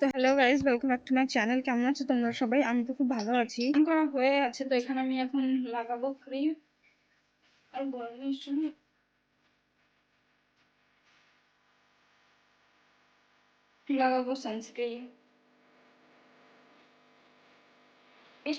তো hello guys welcome back to my channel কেমন আছো তোমরা সবাই? আমি তো খুব ভালো আছি। করা হয়ে আছে তো এখানে আমি এখন লাগাবো ক্রিম আর গরমের সময় লাগাবো সানস্ক্রিন এই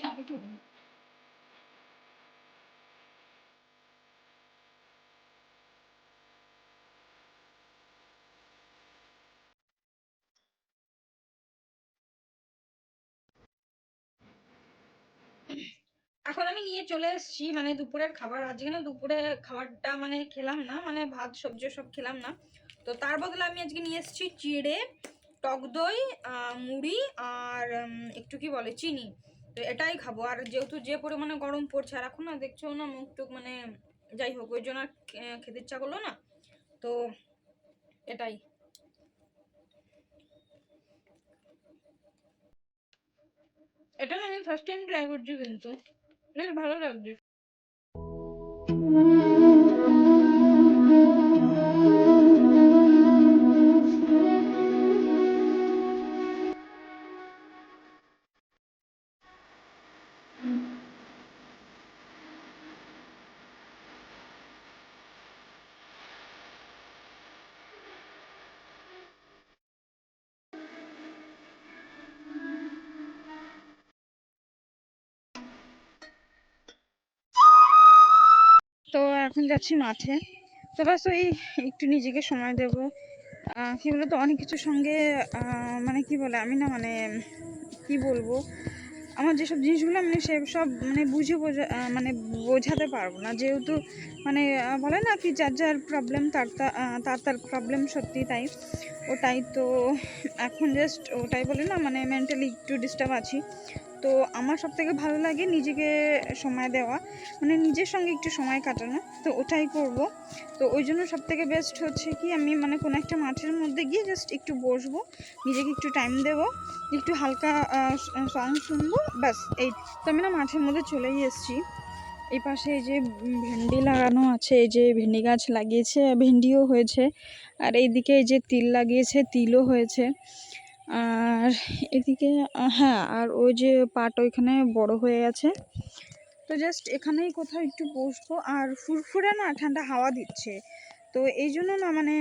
এখন আমি নিয়ে চলে এসেছি মানে দুপুরের খাবার। আজকে না দুপুরে খাবারটা মানে খেলাম না মানে ভাত, সবজি সব খেলাম না। তো তার বদলে আমি আজকে নিয়ে এসেছি চিড়ে, টক দই মুড়ি আর একটু কি বলে, চিনি। তো এটাই খাব। আর যেহেতু যে পরিমাণে গরম পড়ছে, আর এখন না দেখছ না, মুখ টুক মানে যাই হোক, ওই জন্য আর খেতে ইচ্ছা করল না। তো এটাই। এটা আমি ফার্স্ট টাইম ট্রাই করছি কিন্তু। বেশ ভালো লাগছে তো এখন যাচ্ছি মাঠে। তো বাস ওই একটু নিজেকে সময় দেব। কি বলতো, অনেক কিছুর সঙ্গে মানে কি বলে, আমি না মানে কি বলব, আমার যেসব জিনিসগুলো আমি সে সব মানে বুঝে বোঝা মানে বোঝাতে পারব না। যেহেতু মানে বলে না কি, যার যার প্রবলেম তার তার তার প্রবলেম সত্যি তাই। ওটাই তো এখন জাস্ট ওটাই বলে না মানে মেন্টালি একটু ডিস্টার্ব আছি। তো আমার সব থেকে ভালো লাগে নিজেকে সময় দেওয়া মানে নিজের সঙ্গে একটু সময় কাটানো, তো ওটাই করব। তো ওই জন্য সব থেকে বেস্ট হচ্ছে কি, আমি মানে কোনো একটা মাঠের মধ্যে গিয়ে জাস্ট একটু বসবো, নিজেকে একটু টাইম দেব, একটু হালকা সং শুনব, ব্যাস, এই তো আমি না মাঠের মধ্যে চলেই এসেছি। এই পাশে এই যে ভেন্ডি লাগানো আছে, এই যে ভেন্ডি গাছ লাগিয়েছে, ভেন্ডিও হয়েছে, আর এইদিকে এই যে তিল লাগিয়েছে, তিলও হয়েছে। আর এদিকে হ্যাঁ আর ওই যে পাট ওইখানে বড় হয়ে গেছে। তো জাস্ট এখানেই কোথাও একটু বসবো। আর ফুরফুরে না ঠান্ডা হাওয়া দিচ্ছে। তো এই জন্য না মানে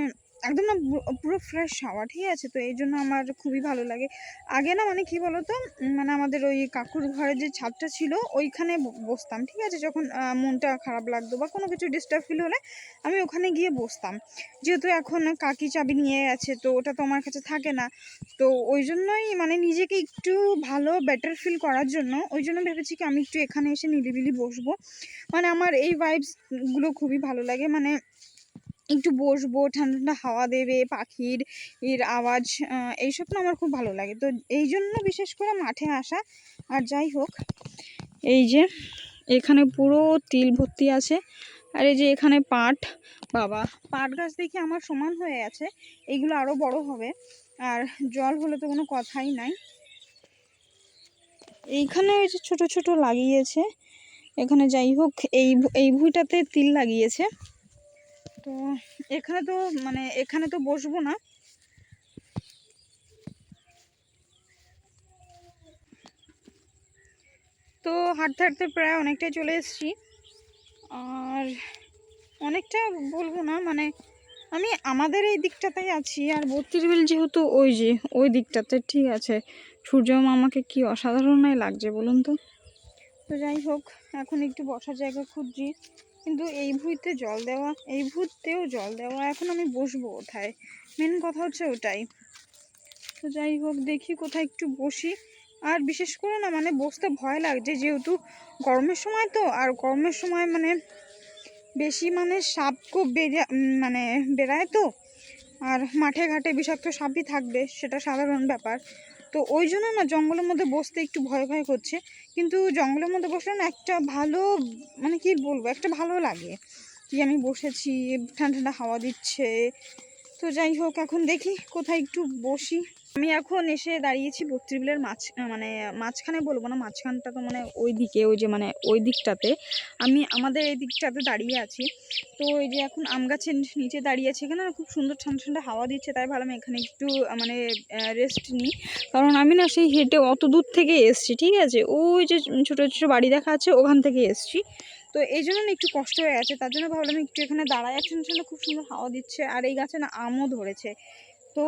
একদম না পুরো- ফ্রেশ হাওয়া, ঠিক আছে? তো এই জন্য আমার খুবই ভালো লাগে। আগে না মানে কি বলতো? মানে আমাদের ওই কাকুর ঘরে যে ছাদটা ছিল, ওইখানে বসতাম, ঠিক আছে? যখন মনটা খারাপ লাগতো বা কোনো কিছু ডিস্টার্ব ফিল হলে আমি ওখানে গিয়ে বসতাম। যেহেতু এখন কাকি চাবি নিয়ে গেছে তো ওটা তো আমার কাছে থাকে না। তো ওই জন্যই মানে নিজেকে একটু ভালো বেটার ফিল করার জন্য, ওই জন্য ভেবেছি কি আমি একটু এখানে এসে নিরিবিলি বসবো। মানে আমার এই ভাইবসগুলো খুবই ভালো লাগে। মানে একটু বসবো ঠান্ডা ঠান্ডা হাওয়া দেবে, পাখির এর আওয়াজ এইসব না আমার খুব ভালো লাগে। তো এই জন্য বিশেষ করে মাঠে আসা। আর যাই হোক, এই যে এখানে পুরো তিল ভর্তি আছে। আর এই যে এখানে পাট, বাবা, পাট গাছ দেখি আমার সমান হয়ে আছে এইগুলো আরও বড় হবে। আর জল হলে তো কোনো কথাই নাই। এইখানে ওই যে ছোটো ছোটো লাগিয়েছে। এখানে যাই হোক, এই এই ভুঁইটাতে তিল লাগিয়েছে। তো এখানে তো মানে এখানে তো বসবো না। তো হাঁটতে হাঁটতে প্রায় অনেকটাই চলে এসেছি। আর অনেকটা বলব না মানে আমি আমাদের এই দিকটাতেই আছি, আর বত্রিশ বিল যেহেতু ওই যে, ওই দিকটাতে ঠিক আছে। সূর্য আমাকে কি অসাধারণই লাগছে বলুন তো। তো যাই হোক, এখন একটু বসার জায়গা খুঁজছি। কিন্তু এই ভুঁইতে জল দেওয়া, এই ভুঁতেও জল দেওয়া, এখন আমি বসবো কোথায়? মেন কথা হচ্ছে ওটাই। তো যাই হোক, দেখি কোথায় একটু বসি। আর বিশেষ করে না মানে বসতে ভয় লাগছে যেহেতু গরমের সময় তো, আর গরমের সময় মানে বেশি মানে সাপ খুব বেরিয়ে মানে বেড়ায় তো, আর মাঠে ঘাটে বিষাক্ত সাপই থাকবে, সেটা সাধারণ ব্যাপার। তো ওই জন্য না জঙ্গলের মধ্যে বসতে একটু ভয় ভয় করছে। কিন্তু জঙ্গলের মধ্যে বসলে না একটা ভালো মানে কি বলব, একটা ভালো লাগে কি আমি বসেছি, ঠান্ডা ঠান্ডা হাওয়া দিচ্ছে। তো যাই হোক, এখন দেখি কোথায় একটু বসি। আমি এখন এসে দাঁড়িয়েছি বত্রিবিলের মাছ মানে মাঝখানে বলব না, মাঝখানটা তো মানে ওই দিকে ওই যে মানে ওই দিকটাতে। আমি আমাদের এই দিকটাতে দাঁড়িয়ে আছি। তো এই যে এখন আম গাছের নিচে দাঁড়িয়ে আছি এখানে খুব সুন্দর ঠান্ডা ঠান্ডা হাওয়া দিচ্ছে, তাই ভাবলাম এখানে একটু মানে রেস্ট নিই। কারণ আমি না সেই হেঁটে অত দূর থেকে এসছি, ঠিক আছে? ওই যে ছোটো ছোটো বাড়ি দেখা আছে, ওখান থেকে এসছি। তো এই জন্য একটু কষ্ট হয়ে গেছে তার জন্য ভাবলাম একটু এখানে দাঁড়ায় ঠান্ডা খুব সুন্দর হাওয়া দিচ্ছে, আর এই গাছে না আমও ধরেছে। তো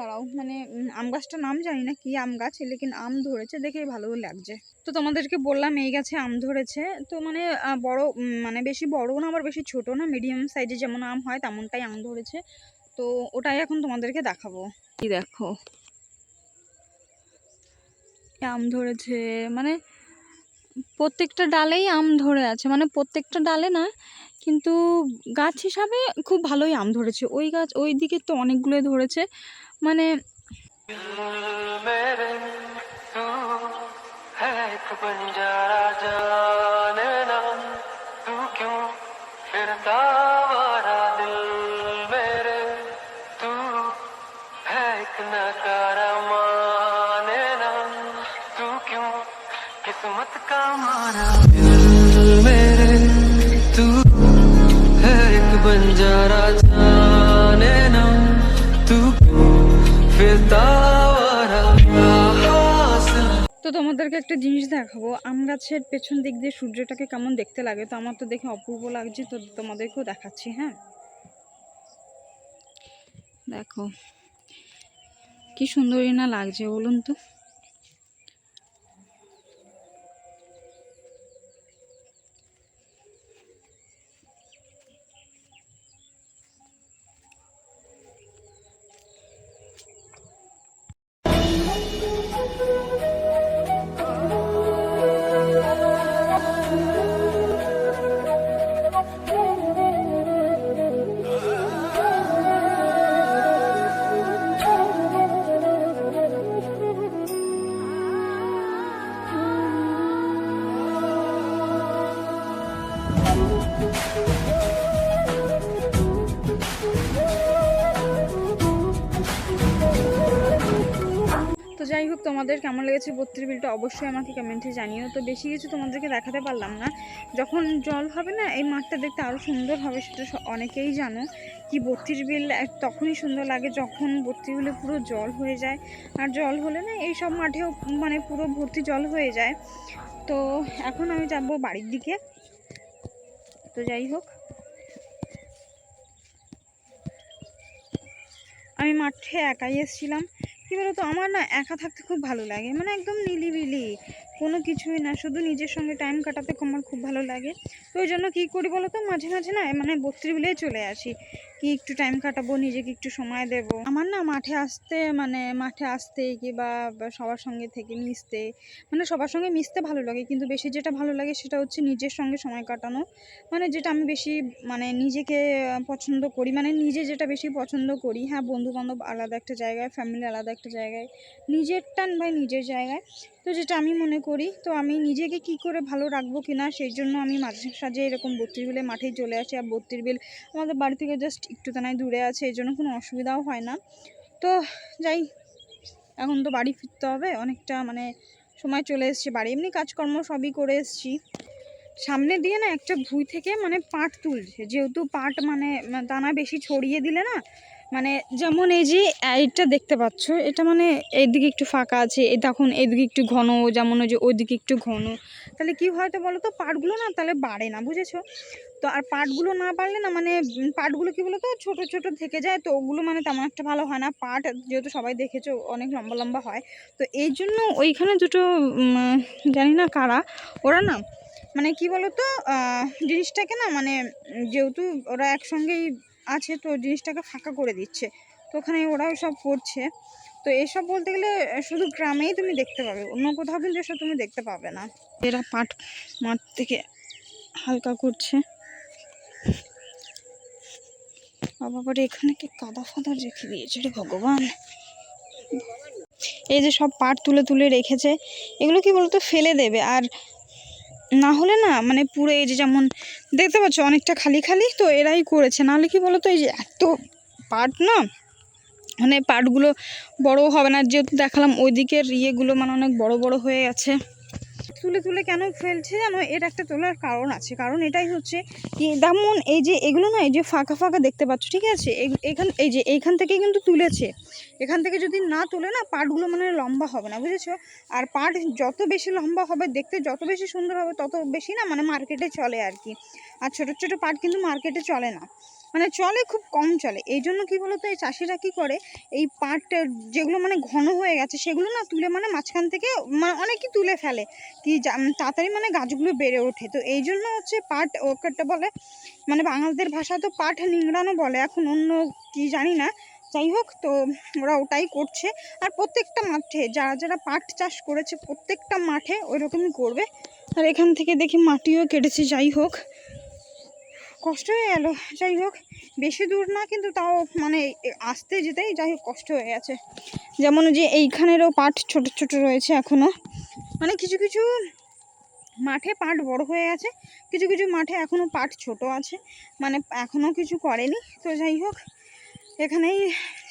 দাঁড়াও মানে আম গাছটার নাম জানি না, কি আম গাছ? লেকিন আম ধরেছে? দেখেই ভালো লাগছে। তো তোমাদেরকে বললাম, এই গাছে আম ধরেছে। তো মানে বড় মানে বেশি বড় না, আবার বেশি ছোট না মিডিয়াম সাইজে যেমন আম হয়, তেমনটাই আম ধরেছে। তো ওটাই এখন তোমাদেরকে দেখাবো। কি দেখো। আম ধরেছে? মানে প্রত্যেকটা ডালেই আম ধরে আছে। মানে প্রত্যেকটা ডালে না কিন্তু গাছ হিসাবে খুব ভালোই আম ধরেছে ওই গাছ ওই দিকে তো অনেকগুলোই ধরেছে মানে मेरे तू है एक बंजारा जाने তোমাদেরকে একটা জিনিস দেখাবো। আম গাছের পেছন দিক দিয়ে সূর্যটাকে কেমন দেখতে লাগে, তো আমার তো দেখে অপূর্ব লাগছে, তো তোমাদেরকেও দেখাচ্ছি হ্যাঁ? দেখো, কি সুন্দরই না লাগছে, বলুন তো। যাই হোক, তোমাদের কেমন লেগেছে বত্রিশ বিলটা অবশ্যই আমাকে কমেন্টে জানিও। তো বেশি কিছু তোমাদেরকে দেখাতে পারলাম না। যখন জল হবে না, এই মাঠটা দেখতে আরও সুন্দর হবে সেটা অনেকেই জানো। কি বত্রিশ বিল তখনই সুন্দর লাগে যখন বত্রিশ বিলে পুরো জল হয়ে যায়। আর জল হলে না, এই সব মাঠেও মানে পুরো ভর্তি জল হয়ে যায়। তো এখন আমি যাব বাড়ির দিকে। তো যাই হোক। আমি মাঠে একাই এসেছিলাম। কী বলতো আমার না একা থাকতে খুব ভালো লাগে। মানে একদম নিলিবিলি, কোনো কিছুই না। শুধু নিজের সঙ্গে টাইম কাটাতে আমার খুব ভালো লাগে। তো ওই জন্য কী করি বলো তো মাঝে মাঝে না মানে বত্রিশ বিলেই চলে আসি। কি একটু টাইম কাটাবো, নিজেকে একটু সময় দেব। আমার না মাঠে আসতে মানে মাঠে আসতে কি বা বা সবার সঙ্গে থেকে মিশতে মানে সবার সঙ্গে মিশতে ভালো লাগে। কিন্তু বেশি যেটা ভালো লাগে সেটা হচ্ছে নিজের সঙ্গে সময় কাটানো। মানে যেটা আমি বেশি মানে নিজেকে পছন্দ করি মানে নিজে যেটা বেশি পছন্দ করি। হ্যাঁ বন্ধু বান্ধব আলাদা একটা জায়গায় ফ্যামিলি আলাদা একটা জায়গায় নিজের টান ভাই নিজের জায়গায়। তো যেটা আমি মনে করি, তো আমি নিজেকে কি করে ভালো রাখব কিনা, সেই জন্য আমি মাঝে সাঝে এরকম বত্রিশ বিলে মাঠেই চলে আসি। আর বত্রিশ বিল আমাদের বাড়ি থেকে জাস্ট একটু তানায় দূরে আছে, এই জন্য কোনো অসুবিধাও হয় না। তো যাই, এখন তো বাড়ি ফিরতে হবে, অনেকটা মানে সময় চলে এসছে। বাড়ি এমনি কাজকর্ম সবই করে এসছি। সামনে দিয়ে না একটা ভুঁই থেকে মানে পাট তুলছে। যেহেতু পাট মানে মানে দানা বেশি ছড়িয়ে দিলে না মানে যেমন এই যে এইটা দেখতে পাচ্ছ, এটা মানে এইদিকে একটু ফাঁকা আছে তখন এইদিকে একটু ঘন, যেমন ওই যে ওইদিকে একটু ঘন। তাহলে কি হয় তো বলো তো পাটগুলো না তাহলে বাড়ে না, বুঝেছ? তো আর পাটগুলো না বাড়লে না মানে পাটগুলো কি বলো তো ছোটো ছোটো থেকে যায়, তো ওগুলো মানে তেমন একটা ভালো হয় না। পাট যেহেতু সবাই দেখেছ, অনেক লম্বা লম্বা হয়। তো এই জন্য ওইখানে দুটো জানি না কারা, ওরা না মানে কি বলতো জিনিসটাকে না মানে যেহেতু ওরা একসঙ্গেই আছে তো জিনিসটাকে ফাঁকা করে দিচ্ছে। তো ওখানে ওরাও সব করছে। তো এসব বলতে গেলে শুধু গ্রামেই তুমি দেখতে পাবে। অন্য কোথাও কিন্তু এসব তুমি দেখতে পাবে না। এরা পাট মাঠ থেকে হালকা করছে। বাবা বাড়ি এখানে কি কাদা ফাদা রেখে দিয়েছে রে ভগবান? এই যে সব পাট তুলে তুলে রেখেছে, এগুলো কি বলতো, ফেলে দেবে। আর না হলে না মানে পুরো এই যে যেমন দেখতে পাচ্ছ অনেকটা খালি খালি, তো এরাই করেছে। নাহলে কি বলো তো এই যে এত পার্ট না মানে পার্টগুলো বড় হবে না। যেহেতু দেখালাম ওই দিকের ইয়েগুলো মানে অনেক বড় বড় হয়ে গেছে তুলে তুলে কেন ফেলছে জানো? এর একটা তোলার কারণ আছে। কারণ এটাই হচ্ছে কি যেমন এই যে এগুলো না, এই যে ফাঁকা ফাঁকা দেখতে পাচ্ছ, ঠিক আছে? এখান, এই যে এইখান থেকে কিন্তু তুলেছে। এখান থেকে যদি না তুলে না, পাটগুলো মানে লম্বা হবে না, বুঝেছ? আর পাট যত বেশি লম্বা হবে, দেখতে যত বেশি সুন্দর হবে, তত বেশি না মানে মার্কেটে চলে আর কি। আর ছোটো ছোটো পাট কিন্তু মার্কেটে চলে না। মানে চলে, খুব কম চলে। এই জন্য কী বলতো, এই চাষিরা কী করে, এই পাট যেগুলো মানে ঘন হয়ে গেছে, সেগুলো না তুলে মানে মাঝখান থেকে মানে অনেকই তুলে ফেলে। কি তাড়াতাড়ি মানে গাছগুলো বেড়ে ওঠে। তো এই জন্য হচ্ছে পাট ওকেটা বলে মানে বাঙালিদের ভাষায় তো পাট নিংড়ানো বলে। এখন অন্য কি জানি না। যাই হোক, তো ওরা ওটাই করছে। আর প্রত্যেকটা মাঠে, যারা যারা পাট চাষ করেছে, প্রত্যেকটা মাঠে ওই রকমই করবে। আর এখান থেকে দেখি মাটিও কেটেছে, যাই হোক। কষ্ট হয়ে গেল যাই হোক, বেশি দূর না, কিন্তু তাও মানে আসতে যেতেই যাই হোক কষ্ট হয়ে গেছে। যেমন যে এইখানেরও পাট ছোট ছোট রয়েছে এখনও মানে কিছু কিছু মাঠে পাট বড় হয়ে গেছে, কিছু কিছু মাঠে এখনও পাট ছোট আছে। মানে এখনও কিছু করেনি। তো যাই হোক, এখানেই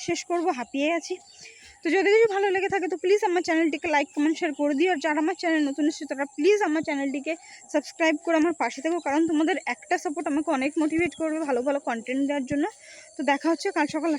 শেষ করব, হাঁপিয়ে গেছি তো যদি কিছু ভালো লেগে থাকে, তো প্লিজ আমার চ্যানেলটিকে লাইক কমেন্ট শেয়ার করে দিও। আর যারা আমার চ্যানেল নতুন এসেছে, তারা প্লিজ আমার চ্যানেলটিকে সাবস্ক্রাইব করে আমার পাশে থাকো। কারণ তোমাদের একটা সাপোর্ট আমাকে অনেক মোটিভেট করবে ভালো ভালো কন্টেন্ট দেওয়ার জন্য। তো দেখা হচ্ছে কাল সকাল।